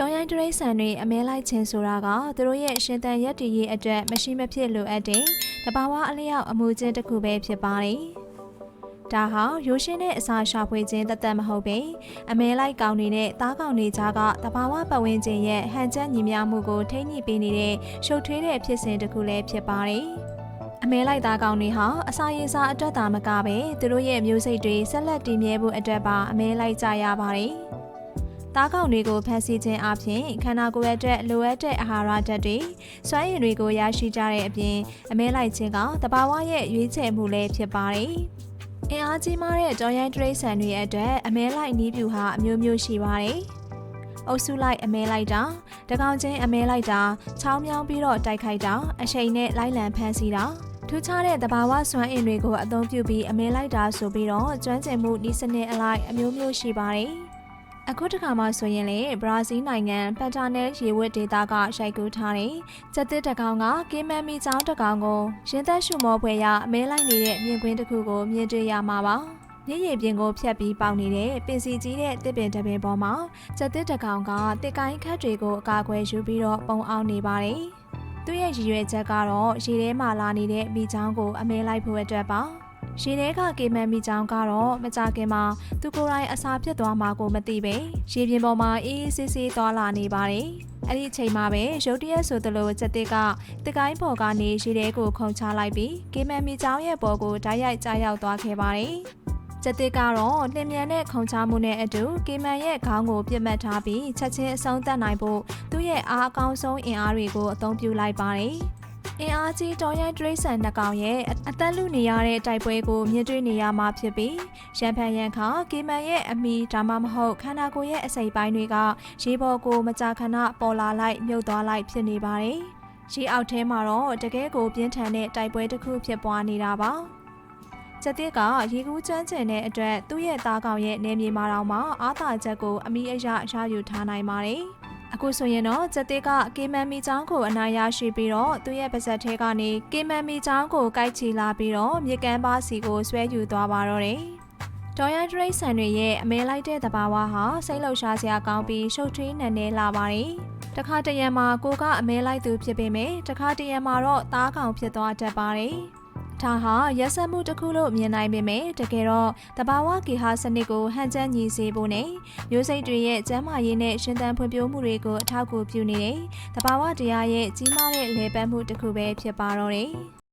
တောင်ရိုင်းတရိတ်ဆန်တွေအမဲလိုက်ခြင်းဆိုတာကသူတို့ရဲ့ရှင်သန်ရက်တည်ရေးအတွက်မရှိမဖြစ်လိုအပ်တဲ့တဘာဝအလျောက်အမှုချင်းတစ်ခုပဲဖြစ်ပါတယ်။ဒါဟာရိုးရှင်းတဲ့အစာရှာဖွေခြင်းတသက်မဟုတ်ပေအမဲလိုက်ကောင်တွေနဲ့သားကောင်တွေကြားကတဘာဝပတ်ဝန်းကျင်ရဲ့ဟန်ချက်ညီမျှမှုကိုထိန်းညှိပေးနေတဲ့ရှုပ်ထွေးတဲ့ဖြစ်စဉ်တစ်ခုလည်းဖြစ်ပါတယ်။အမဲလိုက်သားကောင်တွေဟာအစာရေစာအတွက်သာမကပဲသူတို့ရဲ့မျိုးစိတ်တွေဆက်လက်တည်မြဲဖို့အတွက်ပါအမဲလိုက်ကြရပါတယ်။ သားကောင်တွေကိုဖန်ဆီးခြင်းအပြင်ခန္ဓာကိုယ်အတွက်လိုအပ်တဲ့အာဟာရဓာတ်တွေစွမ်းရည်တွေကိုရရှိကြတဲ့အပြင်အမဲလိုက်ခြင်းကတဘာဝရဲ့ရွေးချယ်မှုလည်းဖြစ်ပါတယ်။အင်အားကြီးမားတဲ့ကြော်ရိုင်းတရိတ်ဆန်တွေအတွက်အမဲလိုက်နီးပြူဟာအမျိုးမျိုးရှိပါတယ်။အုပ်စုလိုက်အမဲလိုက်တာတကောင်ချင်းအမဲလိုက်တာချောင်းမြောင်းပြီးတော့တိုက်ခိုက်တာအချိန်နဲ့လိုက်လံဖမ်းဆီးတာထူးခြားတဲ့တဘာဝစွမ်းအင်တွေကိုအသုံးပြုပြီးအမဲလိုက်တာဆိုပြီးတော့ကျွမ်းကျင်မှုဤစနစ်အလိုက်အမျိုးမျိုးရှိပါတယ်။ အခုတခါမှဆိုရင်လေဘရာဇီးနိုင်ငံပန်တာနယ်ရေဝတ်ဒေသကရိုက်ကူးထားတဲ့စက်တစ်တကောင်ကကင်းမန်မီချောင်းတကောင်ကိုရင်သက်ရှုမောဖွယ်ရအမဲလိုက်နေတဲ့မြင်ကွင်းတစ်ခုကိုမြင်တွေ့ရမှာပါမြင့်ရည်ပြင်ကိုဖြတ်ပြီးပေါက်နေတဲ့ပင်စီကြီးတဲ့တစ်ပင်တစ်ပင်ပေါ်မှာစက်တစ်တကောင်ကတစ်ကိုင်းခတ်တွေကိုအကာအကွယ်ယူပြီးတော့ပုံအောင်နေပါတယ်သူ့ရဲ့ရည်ရွယ်ချက်ကတော့ရေထဲမှာလာနေတဲ့မိချောင်းကိုအမဲလိုက်ဖို့အတွက်ပါ ရေထဲကကေမန်မီချောင်းကတော့မကြခင်မှာသူကိုယ်တိုင်အစာဖြစ်သွားမှာကိုမသိပဲရေပြင်ပေါ်မှာအေးအေးဆေးဆေးသွားလာနေပါတယ်။အဲ့ဒီအချိန်မှာပဲရုတ်တရက်ဆိုသလိုစက်တစ်ကတကိုင်းပေါ်ကနေရေထဲကိုခုန်ချလိုက်ပြီးကေမန်မီချောင်းရဲ့ပေါ်ကိုဓာတ်ရိုက်ကြားရောက်သွားခဲ့ပါတယ်။ကျက်တစ်ကတော့နှင်းမြန်တဲ့ခုံချမှုနဲ့အတူကေမန်ရဲ့ခေါင်းကိုပြစ်မှတ်ထားပြီးချက်ချင်းအဆုံးသတ်နိုင်ဖို့သူ့ရဲ့အားအကောင်းဆုံးအင်အားတွေကိုအသုံးပြုလိုက်ပါတယ်။ အင်အားကြီးတော်ရိုင်းဒရိတ်ဆန်နှကောင်ရဲ့အသက်လူနေရတဲ့တိုက်ပွဲကိုမြင်တွေ့နေရမှာဖြစ်ပြီးရန်ဖန်ရန်ခါကေမန်ရဲ့အမီဒါမှမဟုတ်ခန္ဓာကိုယ်ရဲ့အစိပ်ပိုင်းတွေကရေပေါ်ကိုမကြာခဏပေါ်လာလိုက်မြုပ်သွားလိုက်ဖြစ်နေပါတယ်။ရေအောက်ထဲမှာတော့တကယ်ကိုပြင်းထန်တဲ့တိုက်ပွဲတစ်ခုဖြစ်ပွားနေတာပါ။ချက်တစ်ကရေကူးကျွမ်းကျင်တဲ့အတွက်သူ့ရဲ့သားကောင်ရဲ့နေမြေမှာတောင်မှအာသာချက်ကိုအမိအယရယူထားနိုင်ပါတယ်။ အခုဆိုရင်တော့ကျက်တစ်ကကေမန်မီချောင်းကိုအနာရရှိပြီးတော့သူ့ရဲ့ပါဇက်ထဲကနေကေမန်မီချောင်းကိုကိုက်ချီလာပြီးတော့မြေကမ်းပါစီကိုဆွဲယူသွားပါတော့တယ်။ဒေါ်ရဒရိတ်ဆန်တွေရဲ့အမဲလိုက်တဲ့သဘာဝဟာစိတ်လှုပ်ရှားစရာကောင်းပြီးရှုပ်ထွေးနံနေလာပါတယ်။တခါတရံမှာကိုကအမဲလိုက်သူဖြစ်ပေမဲ့တခါတရံမှာတော့သားကောင်ဖြစ်သွားတတ်ပါတယ်။ ဒါဟာရက်ဆက်မှုတစ်ခုလို့မြင်နိုင်ပေမဲ့တကယ်တော့တဘာဝကေဟာစနစ်ကိုဟန်ချက်ညီစေဖို့နဲ့မျိုးစိတ်တွေရဲ့ကျန်းမာရေးနဲ့ရှင်သန်ဖွံ့ဖြိုးမှုတွေကိုအထောက်အကူပြုနေတဲ့တဘာဝတရားရဲ့ကြီးမားတဲ့လေပတ်မှုတစ်ခုပဲဖြစ်ပါတော့တယ်။